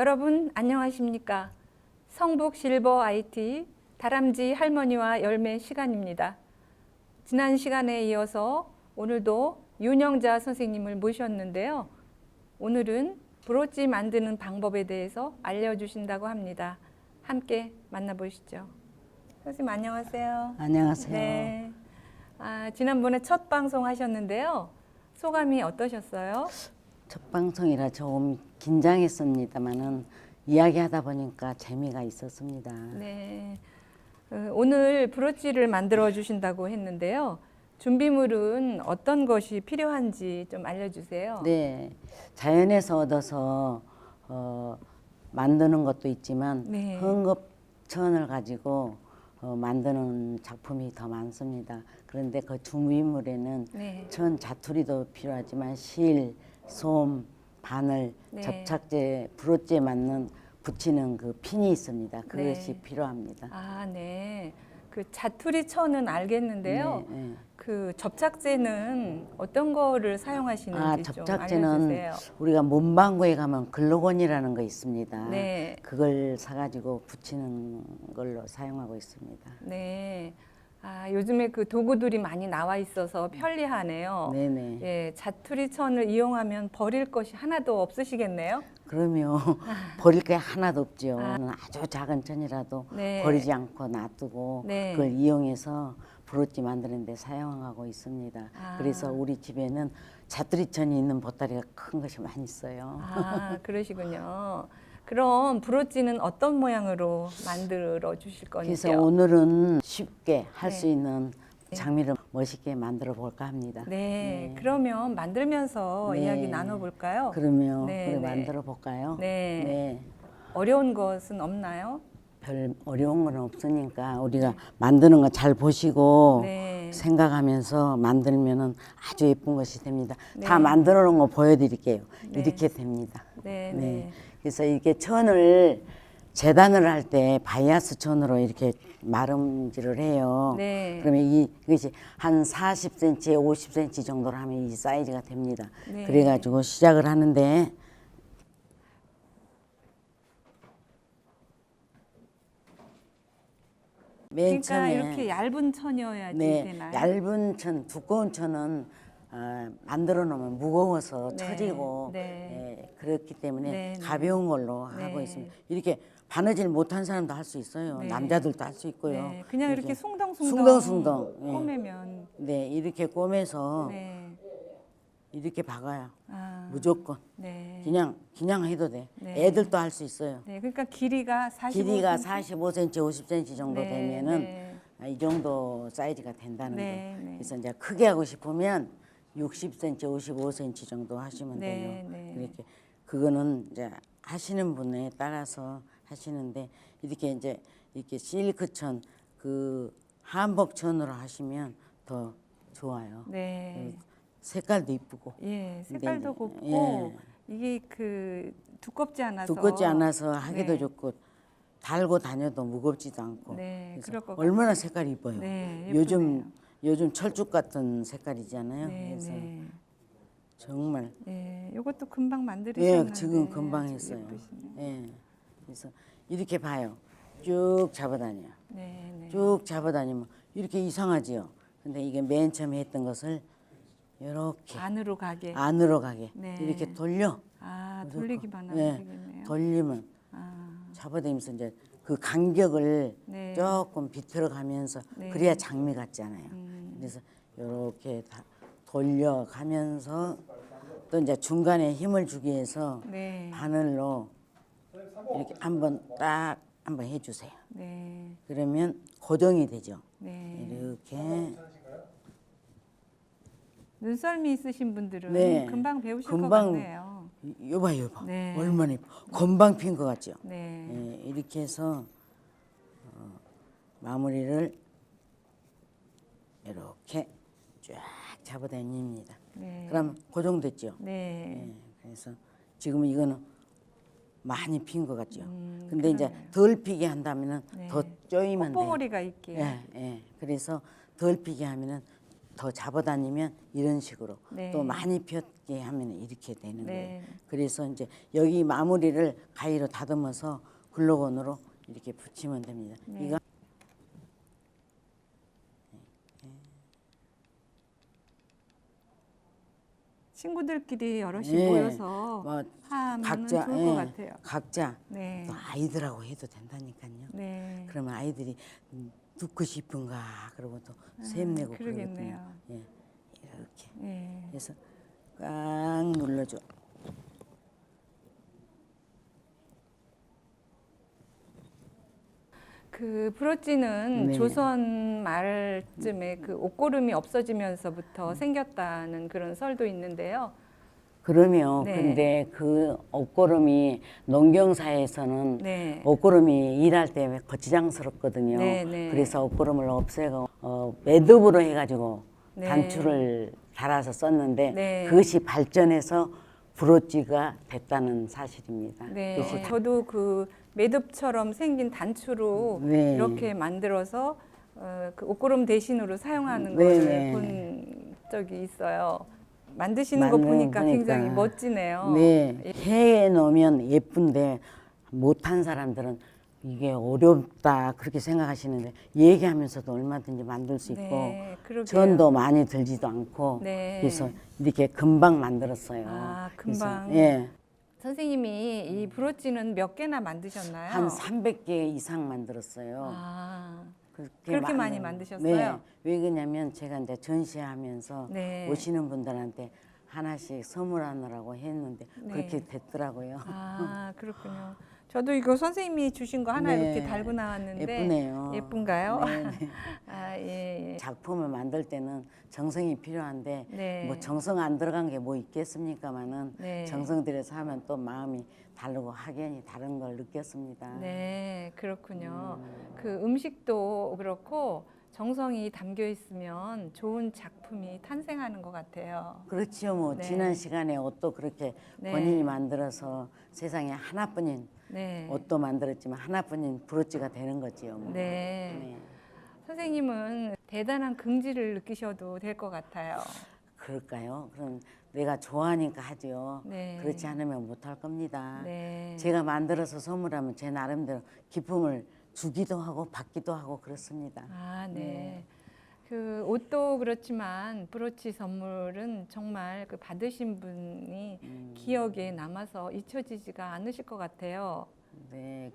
여러분 안녕하십니까? 성북 실버 IT 다람쥐 할머니와 열매 시간입니다. 지난 시간에 이어서 오늘도 윤영자 선생님을 모셨는데요. 오늘은 브로치 만드는 방법에 대해서 알려주신다고 합니다. 함께 만나보시죠. 선생님 안녕하세요. 안녕하세요. 네. 아, 지난번에 첫 방송 하셨는데요. 소감이 어떠셨어요? 첫 방송이라 조금 긴장했습니다만은 이야기하다 보니까 재미가 있었습니다. 네. 어, 오늘 브로치를 만들어 주신다고 했는데요. 준비물은 어떤 것이 필요한지 좀 알려주세요. 네, 자연에서 얻어서 어, 만드는 것도 있지만 네. 흥겁천을 가지고 어, 만드는 작품이 더 많습니다. 그런데 그 준비물에는 네. 천 자투리도 필요하지만 실, 솜, 바늘, 네. 접착제, 브로치에 맞는 붙이는 그 핀이 있습니다. 그것이 네. 필요합니다. 아, 네. 그 자투리 천은 알겠는데요. 네, 네. 그 접착제는 어떤 거를 사용하시는지 아, 좀 접착제는 알려주세요. 우리가 문방구에 가면 글로건이라는 거 있습니다. 네. 그걸 사가지고 붙이는 걸로 사용하고 있습니다. 네. 아, 요즘에 그 도구들이 많이 나와 있어서 편리하네요. 네네. 예, 자투리 천을 이용하면 버릴 것이 하나도 없으시겠네요. 그러면 버릴 게 하나도 없죠. 아 주 작은 천이라도 네. 버리지 않고 놔두고 네. 그걸 이용해서 브로치 만드는 데 사용하고 있습니다. 아. 그래서 우리 집에는 자투리 천이 있는 보따리가 큰 것이 많이 있어요. 아, 그러시군요. 그럼 브로치는 어떤 모양으로 만들어 주실 그래서 건지요? 오늘은 쉽게 할 수 네. 있는 장미를 멋있게 만들어 볼까 합니다. 네, 그러면 만들면서 네. 이야기 나눠 볼까요? 그러면 네, 그래 네. 만들어 볼까요? 네. 네. 어려운 것은 없나요? 별 어려운 건 없으니까 우리가 만드는 거 잘 보시고 네. 생각하면서 만들면은 아주 예쁜 것이 됩니다. 네. 다 만들어 놓은 거 보여드릴게요. 네. 이렇게 됩니다. 네, 네. 네. 그래서 이렇게 천을 재단을 할 때 바이아스 천으로 이렇게 마름질을 해요. 네. 그러면 이 이것이 한 40cm, 50cm 정도로 하면 이 사이즈가 됩니다. 네. 그래가지고 시작을 하는데 맨 그러니까 처음에 이렇게 얇은 천이어야지 네, 되나요? 얇은 천, 두꺼운 천은 어, 만들어 놓으면 무거워서 네, 처지고 네. 예, 그렇기 때문에 네, 네. 가벼운 걸로 네. 하고 있습니다. 이렇게 바느질 못한 사람도 할 수 있어요. 네. 남자들도 할 수 있고요. 네, 그냥 이렇게 숭덩숭덩 숭덩숭덩, 예. 꼬매면 네, 이렇게 꼬매서 네. 이렇게 박아요. 아, 무조건 네. 그냥 그냥 해도 돼. 네. 애들도 할 수 있어요. 네, 그러니까 길이가 45 길이가 45cm, 50cm 정도 네, 되면은 네. 아, 이 정도 사이즈가 된다는 네, 거. 네. 그래서 이제 크게 하고 싶으면 60cm, 55cm 정도 하시면 네, 돼요. 네. 이렇게 그거는 이제 하시는 분에 따라서 하시는데 이렇게 이제 이렇게 실크천 그 한복천으로 하시면 더 좋아요. 네. 색깔도 이쁘고 예, 색깔도 네, 곱고 예. 이게 그 두껍지 않아서 두껍지 않아서 하기도 네. 좋고 달고 다녀도 무겁지도 않고 네, 그래서 그럴 것 얼마나 색깔이 이뻐요. 네, 예쁘네요. 요즘 철쭉 같은 색깔이잖아요. 네, 그래서 네. 정말 예, 이것도 금방 만들으셨는데 예 지금 금방 아주 했어요. 예쁘시네. 예 그래서 이렇게 봐요. 쭉 잡아다녀. 네, 네. 쭉 잡아다니면 이렇게 이상하지요. 근데 이게 맨 처음에 했던 것을 이렇게 안으로 가게. 안으로 가게 네. 이렇게 돌려. 아. 돌리기만 하면 예, 되겠네요. 돌리면 아, 잡아다니면서 이제 그 간격을 네. 조금 비틀어 가면서 네. 그래야 장미 같잖아요. 음. 그래서 이렇게 다 돌려가면서 또 이제 중간에 힘을 주기 위해서 네. 바늘로 이렇게 한번 딱 한번 해주세요. 네. 그러면 고정이 되죠. 네. 이렇게 눈썰미 있으신 분들은 네. 금방 배우실 금방 것 같네요. 이- 요봐 요봐 네. 얼마나 예뻐. 건방 핀 것 같죠. 네. 예, 이렇게 해서 어, 마무리를 이렇게 쫙 잡아다닙니다. 네. 그럼 고정됐죠. 네. 예, 그래서 지금 이거는 많이 핀 것 같죠. 음, 근데 이제 그러네요. 덜 피게 한다면은 네. 더 쪼이면 돼요. 콧봉오리가 있게. 예, 예. 그래서 덜 피게 하면은 더 잡아다니면 이런 식으로 네. 또 많이 폈게 하면 이렇게 되는 네. 거예요. 그래서 이제 여기 마무리를 가위로 다듬어서 글로건으로 이렇게 붙이면 됩니다. 네. 이거 친구들끼리 여럿이 예. 모여서 뭐 하면 각자 좋을 예, 것 같아요. 각자 네. 또 아이들하고 해도 된다니까요. 네. 그러면 아이들이 음, 듣고 싶은가 그러고 또 샘내고 아, 그러겠네요. 그러거든요. 예, 이렇게 네. 해서 꽉 눌러줘. 그 브로치는 네. 조선 말쯤에 그 옷고름이 없어지면서부터 생겼다는 그런 설도 있는데요. 그러면 네. 근데 그 옷고름이 농경사에서는 네. 옷고름이 일할 때 거치장스럽거든요. 네, 네. 그래서 옷고름을 없애고 어, 매듭으로 해가지고 네. 단추를 달아서 썼는데 네. 그것이 발전해서 브로치가 됐다는 사실입니다. 네. 그래서 저도 그 매듭처럼 생긴 단추로 네. 이렇게 만들어서 어, 그 옷고름 대신으로 사용하는 네, 걸 네. 본 적이 있어요. 만드시는 거 만드는 보니까 보니까. 굉장히 멋지네요. 네, 해 놓으면 예쁜데 못한 사람들은 이게 어렵다 그렇게 생각하시는데 얘기하면서도 얼마든지 만들 수 있고 네. 전도 많이 들지도 않고 네. 그래서 이렇게 금방 만들었어요. 아, 그래서, 금방. 예, 선생님이 이 브로치는 몇 개나 만드셨나요? 한 300개 이상 만들었어요. 아, 그렇게, 그렇게 많이 만드셨어요? 네. 왜 그러냐면 제가 이제 전시하면서 네. 오시는 분들한테 하나씩 선물하느라고 했는데 네. 그렇게 됐더라고요. 아 그렇군요. 저도 이거 선생님이 주신 거 하나 네. 이렇게 달고 나왔는데 예쁘네요. 예쁜가요? 네, 네. 아 예. 예. 작품을 만들 때는 정성이 필요한데 네. 뭐 정성 안 들어간 게 뭐 있겠습니까마는 네. 정성 들여서 하면 또 마음이 다르고 확연히 다른 걸 느꼈습니다. 네, 그렇군요. 음. 그 음식도 그렇고 정성이 담겨 있으면 좋은 작품이 탄생하는 것 같아요. 그렇지요. 뭐 네. 지난 시간에 옷도 그렇게 네. 본인이 만들어서 세상에 하나뿐인 네. 옷도 만들었지만 하나뿐인 브로치가 되는 거지요. 뭐. 네. 네. 선생님은 대단한 긍지를 느끼셔도 될 것 같아요. 그럴까요? 그럼 내가 좋아하니까 하죠. 네. 그렇지 않으면 못할 겁니다. 네. 제가 만들어서 선물하면 제 나름대로 기쁨을 주기도 하고 받기도 하고 그렇습니다. 아, 네. 네. 그 옷도 그렇지만 브로치 선물은 정말 그 받으신 분이 음. 기억에 남아서 잊혀지지가 않으실 것 같아요. 네,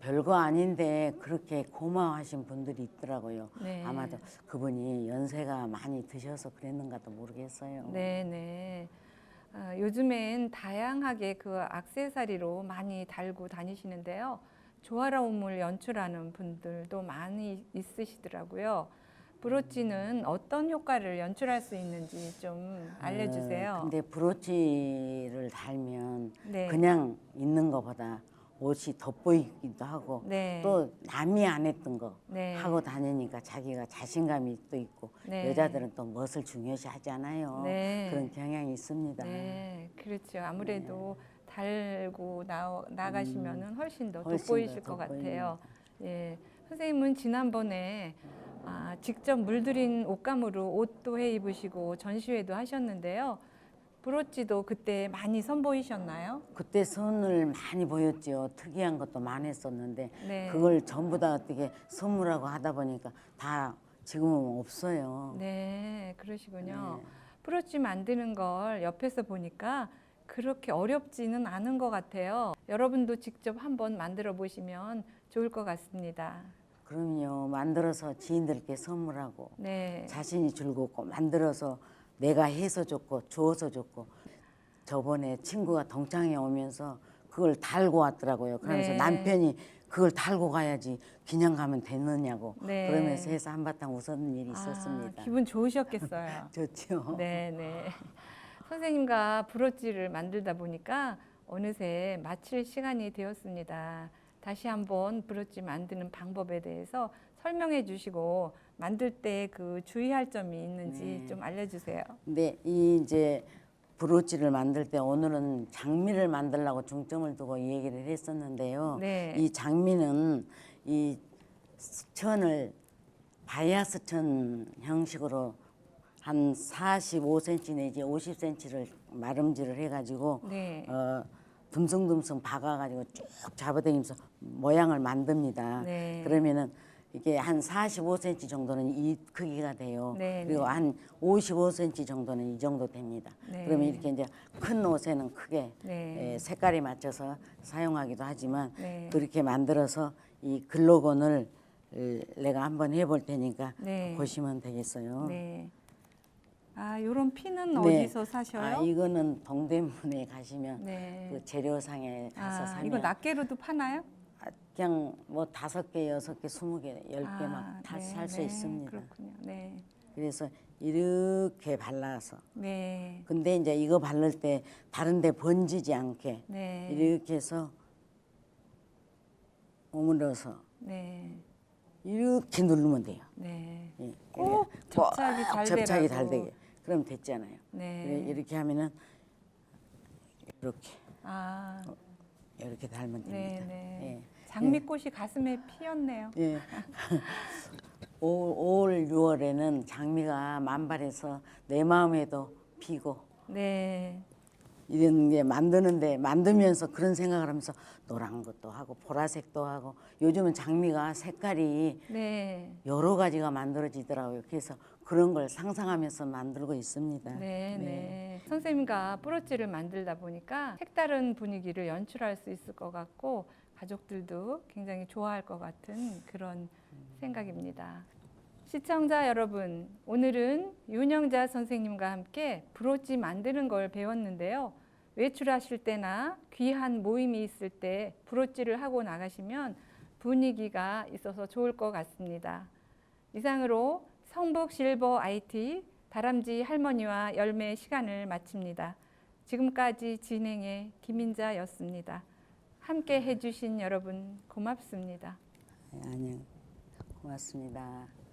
별거 아닌데 그렇게 고마워하신 분들이 있더라고요. 네. 아마도 그분이 연세가 많이 드셔서 그랬는가도 모르겠어요. 네, 네. 아, 요즘엔 다양하게 그 악세사리로 많이 달고 다니시는데요. 조화로움을 연출하는 분들도 많이 있으시더라고요. 브로치는 어떤 효과를 연출할 수 있는지 좀 알려주세요. 어, 근데 브로치를 달면 네. 그냥 있는 것보다 옷이 돋보이기도 하고 네. 또 남이 안 했던 거 네. 하고 다니니까 자기가 자신감이 또 있고 네. 여자들은 또 멋을 중요시 하잖아요. 네. 그런 경향이 있습니다. 네, 그렇죠. 아무래도 달고 나, 나가시면은 훨씬 더 음. 훨씬 돋보이실 더 것 같아요. 예, 선생님은 지난번에 음. 아, 직접 물들인 옷감으로 옷도 해 입으시고 전시회도 하셨는데요. 브로치도 그때 많이 선보이셨나요? 그때 손을 많이 보였죠. 특이한 것도 많이 했었는데 네. 그걸 전부 다 어떻게 선물하고 하다 보니까 다 지금은 없어요. 네, 그러시군요. 네. 브로치 만드는 걸 옆에서 보니까 그렇게 어렵지는 않은 것 같아요. 여러분도 직접 한번 만들어 보시면 좋을 것 같습니다. 그럼요. 만들어서 지인들께 선물하고 네. 자신이 즐겁고 만들어서 내가 해서 좋고 주어서 좋고 저번에 친구가 동창회 오면서 그걸 달고 왔더라고요. 그러면서 네. 남편이 그걸 달고 가야지 그냥 가면 되느냐고 네. 그러면서 해서 한바탕 웃었는 일이 아, 있었습니다. 기분 좋으셨겠어요. 좋죠. 네, 네. 선생님과 브로치를 만들다 보니까 어느새 마칠 시간이 되었습니다. 다시 한번 브로치 만드는 방법에 대해서 설명해 주시고 만들 때 그 주의할 점이 있는지 네. 좀 알려주세요. 근데 이 이제 브로치를 만들 때 오늘은 장미를 만들려고 중점을 두고 이 얘기를 했었는데요. 네. 이 장미는 이 천을 바이아스 천 형식으로 한 45cm 내지 50cm를 마름질을 해가지고 네. 어, 듬성듬성 박아가지고 쭉 잡아당기면서 모양을 만듭니다. 네. 그러면은 이게 한 45cm 정도는 이 크기가 돼요. 네, 그리고 네. 한 55cm 정도는 이 정도 됩니다. 네. 그러면 이렇게 이제 큰 옷에는 크게 네. 에, 색깔에 맞춰서 사용하기도 하지만 네. 그렇게 만들어서 이 글로건을 에, 내가 한번 해볼 테니까 네. 보시면 되겠어요. 네. 아, 요런 피는 네. 어디서 사셔요? 아, 이거는 동대문에 가시면 네. 그 재료상에 가서 아, 사면 이거 낱개로도 파나요? 아, 그냥 뭐 다섯 개, 여섯 개, 스무 개, 열 개막다살수 네, 있습니다. 그렇군요. 네. 그래서 이렇게 발라서 네. 근데 이제 이거 바를 때 다른 데 번지지 않게 네. 이렇게 해서 오므려서 네. 이렇게 누르면 돼요. 네. 예. 꼭 접착이 꽉잘 접착이 되라고. 잘 되게. 그럼 됐잖아요. 네. 이렇게 하면은 이렇게 아, 이렇게 달면 네, 됩니다. 네. 장미꽃이 가슴에 피었네요. 예. 예. 올, 올 6월에는 장미가 만발해서 내 마음에도 피고 네. 이런 게 만드는데 만들면서 그런 생각을 하면서 노란 것도 하고 보라색도 하고 요즘은 장미가 색깔이 네. 여러 가지가 만들어지더라고요. 그래서 그런 걸 상상하면서 만들고 있습니다. 네, 네. 선생님과 뿌러지를 만들다 보니까 색다른 분위기를 연출할 수 있을 것 같고 가족들도 굉장히 좋아할 것 같은 그런 생각입니다. 시청자 여러분, 오늘은 윤영자 선생님과 함께 브로치 만드는 걸 배웠는데요. 외출하실 때나 귀한 모임이 있을 때 브로치를 하고 나가시면 분위기가 있어서 좋을 것 같습니다. 이상으로 성북 실버 IT 다람쥐 할머니와 열매 시간을 마칩니다. 지금까지 진행의 김인자였습니다. 함께 해주신 여러분 고맙습니다. 네, 안녕. 고맙습니다.